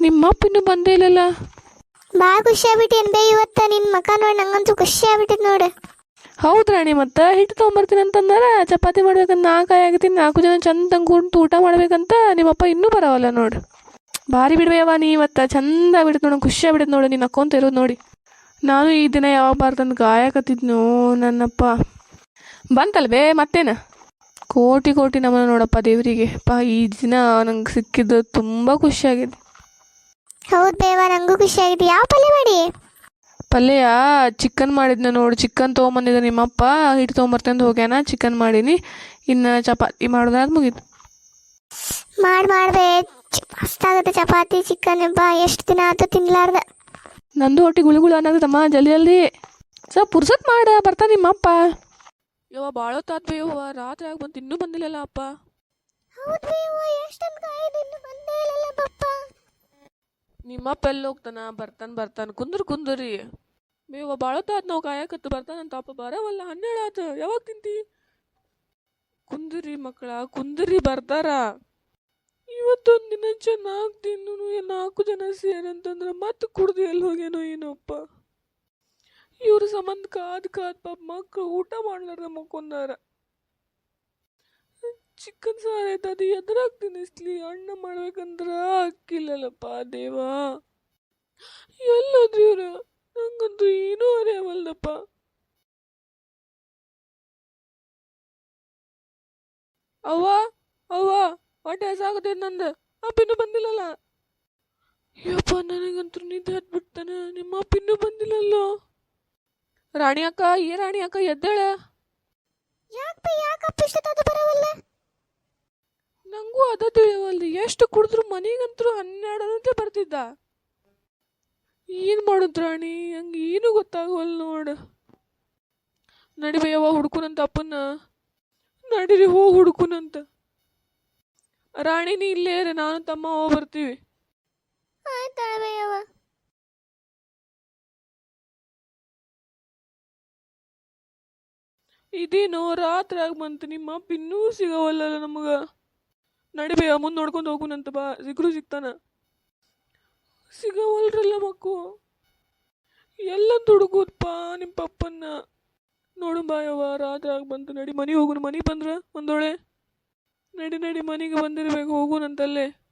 ನಿಮ್ಮಪ್ಪ ಇನ್ನೂ ಬಂದೇ ಇಲ್ಲಲ್ಲ? ಭಾಳ ಖುಷಿ ಆಗ್ಬಿಟ್ಟೇನು ಬೇ ಇವತ್ತು? ನಿನ್ನ ಮಕ ನೋಡಿ ನಂಗಂತೂ ಖುಷಿ ಆಗ್ಬಿಟ್ಟಿದ್ ನೋಡು. ಹೌದು ರಾಣಿ ಮತ್ತೆ ಹಿಟ್ಟು ತೊಗೊಂಬರ್ತೀನಿ ಅಂತಂದ್ರೆ? ಚಪಾತಿ ಮಾಡ್ಬೇಕಂತ ನಾಲ್ಕು ಕಾಯಾಗತ್ತೀನಿ ನಾಲ್ಕು ಜನ ಚಂದ ಕುಂತು ಊಟ ಮಾಡ್ಬೇಕಂತ ನಿಮ್ಮಪ್ಪ ಇನ್ನೂ ಬರವಲ್ಲ ನೋಡು. ಭಾರಿ ಬಿಡ್ಬೇಯವ್ವ ನೀ ಇವತ್ತ ಚಂದ ಆಗ್ಬಿಡುತ್ತೆ ನೋಡು ಖುಷಿ ಆಗ್ಬಿಡುತ್ತೆ ನೋಡು ನೀನು ಅಕ್ಕೊಂತ ಇರೋದು ನೋಡಿ. ನಾನು ಈ ದಿನ ಯಾವಾಗ ಬಾರ್ದಂತ ಗಾಯಕತ್ತಿದ್ನು ನನ್ನಪ್ಪ. ಬಂತಲ್ವೇ ಬೇ ಮತ್ತೇನು? ಕೋಟಿ ಕೋಟಿ ನಮನ ನೋಡಪ್ಪ ದೇವರಿಗೆ. ಪಾ ಈ ದಿನ ನಂಗೆ ಸಿಕ್ಕಿದ್ದು ತುಂಬ ಖುಷಿಯಾಗಿದೆ. ಹೌದು ಬೇವ ನಂಗೂ ಖುಷಿ ಆಗಿದೆ ಯಾವ ಪಲ್ಯ ಮಾಡಿ? ಪಲ್ಯ ಚಿಕನ್ ಮಾಡಿದ್ನ ನೋಡಿ. ಚಿಕನ್ ತೊಗೊಂಬಂದಿದ್ದ ನಿಮ್ಮಪ್ಪ. ಹಿಟ್ಟು ತೊಗೊಂಬರ್ತಂದು ಹೋಗ್ಯಾನ. ಚಿಕನ್ ಮಾಡೀನಿ. ಇನ್ನು ಚಪಾತಿ ಮಾಡೋದಾದ್ ಮುಗೀತು. ಮಾಡಿ ಮಾಡಿದೆ. ಮಸ್ತಾಗುತ್ತೆ ಚಪಾತಿ ಚಿಕನ್. ಬಾ ಎಷ್ಟು ದಿನ ಆಯ್ತು ತಿನ್ಲಾರ್ದ? ನಂದು ಹೊಟ್ಟೆ ಗುಳುಗುಳು ಗುಳಿ ಅನ್ನೋದಮ್ಮ ಜಲ್ದಿ ಜಲ್ದಿ ಸ ಪುರ್ಸತ್ ಮಾಡ ಬರ್ತಾ ನಿಮ್ಮಪ್ಪ. ಯವ್ವ ಭಾಳ ಹೊತ್ತಾತ್ ಯವ್ವ. ರಾತ್ರಿ ಆಗಿ ಬಂತು ಇನ್ನೂ ಬಂದಿಲ್ಲಲ್ಲ ಅಪ್ಪ. ಹೌದು ಎಷ್ಟು ಬಂದೇ ಪಪ್ಪ ನಿಮ್ಮಪ್ಪ ಎಲ್ಲಿ ಹೋಗ್ತಾನ, ಬರ್ತಾನೆ, ಬರ್ತಾನ, ಕುಂದ್ರ, ಕುಂದ್ರಿ. ಮೇವ ಭಾಳ ಹೊತ್ತಾತ್ ನಾವು ಕಾಯಕತ್ತು ಬರ್ತಾನಂತ ಅಪ್ಪ ಬರವಲ್ಲ, ಹನ್ನೆರಡು ಆತು. ಯಾವಾಗ ತಿಂತಿ? ಕುಂದ್ರಿ ಮಕ್ಕಳ ಕುಂದ್ರಿ ಬರ್ತಾರ ಇವತ್ತೊಂದು ದಿನ ಚೆನ್ನಾಗಿ ತಿನ್ನು ನಾಲ್ಕು ಜನ ಸೇರಂತಂದ್ರೆ ಮತ್ತೆ ಕುಡ್ದು ಎಲ್ಲಿ ಹೋಗ್ಯನೋ ಏನೋಪ್ಪ. ಇವ್ರ ಸಂಬಂಧ ಕಾದ್ ಕಾದ್ ಪಾಪ ಮಕ್ಕಳು ಊಟ ಮಾಡ್ಲಾರ ಮಕ್ಕೊಂದಾರ ಚಿಕನ್ ಸಾರು ಆಯ್ತು ಅದು ಎದ್ರಾಗ ಅಣ್ಣ ಮಾಡ್ಬೇಕಂದ್ರ ಅಕ್ಕಿಲ್ಲಲ್ಲಪ್ಪ ದೇವಾ. ಎಲ್ಲೋದ್ರಿ ಇವ್ರು ನಂಗಂತೂ ಏನೂ ಅರಿಯವಲ್ದಪ್ಪ ಅವ್ವ ಅವ್ವ, ಹೊಟ್ಟೆ ಹಸಾಗತೈತೆ ನಂದು. ಇನ್ನು ಬಂದಿಲ್ಲಲ್ಲ. ಯಪ್ಪ, ನನಗಂತೂ ನಿದ್ದೆ ಹತ್ಬಿಡ್ತಾನೆ. ನಿಮ್ಮ ಅಪ್ಪ ಇನ್ನು ಬಂದಿಲ್ಲಲ್ಲೋ. ರಾಣಿ ಅಕ್ಕ, ಏ ರಾಣಿ ಅಕ್ಕ, ಎದ್ದೇಳ. ಯಾಕೆ ಯಾಕಪ್ಪ ಇಷ್ಟ ಬರವಲ್ಲ? ನಂಗೂ ಅದ ತಿಳಿಯವಲ್ದು ಎಷ್ಟು ಕುಡಿದ್ರು ಮನೆಗಂತೂ ಹನ್ನೆರಡರಂತೆ ಬರ್ತಿದ್ದ. ಏನು ಮಾಡುದ್ ರಾಣಿ? ಹಂಗೆ ಏನು ಗೊತ್ತಾಗವಲ್ ನೋಡು. ಯಾವ ಹುಡ್ಕುನಂತ ಅಪ್ಪನ ನಡಿರಿ ಹೋಗಿ ಹುಡ್ಕುನಂತ. ರಾಣಿನಿ ಇಲ್ಲೇ ರೀ ನಾನು ತಮ್ಮ ಹೋಗಿ ಬರ್ತೀವಿ. ಇದೇನೋ ರಾತ್ರಿ ಆಗಿ ಬಂತು. ನಿಮ್ಮ ಅಪ್ಪ ಇನ್ನೂ ಸಿಗವಲ್ಲಲ್ಲ ನಮಗ. ನಡಿಬೇಯ ಮುಂದೆ ನೋಡ್ಕೊಂಡು ಹೋಗುನಂತ ಬಾ. ಸಿಗ್ರು ಸಿಗ್ತಾನ. ಸಿಗವಲ್ರಲ್ಲ ಮಕ್ಕು. ಎಲ್ಲ ಹುಡುಗುದಪ್ಪ ನಿಮ್ಮ ಪಪ್ಪನ್ನ. ನೋಡು ಬಾಯವ್ವ ರಾತ್ರಿ ಆಗಿ ಬಂತು. ನಡಿ, ಮನೆಗೆ ಹೋಗುನು ಮನೆಗೆ ಬಂದ್ರ ಒಂದೊಳೆ. ನಡಿ ನಡಿ, ಮನೆಗೆ ಬಂದಿರ್ಬೇಕು. ಹೋಗುನಂತಲ್ಲೇ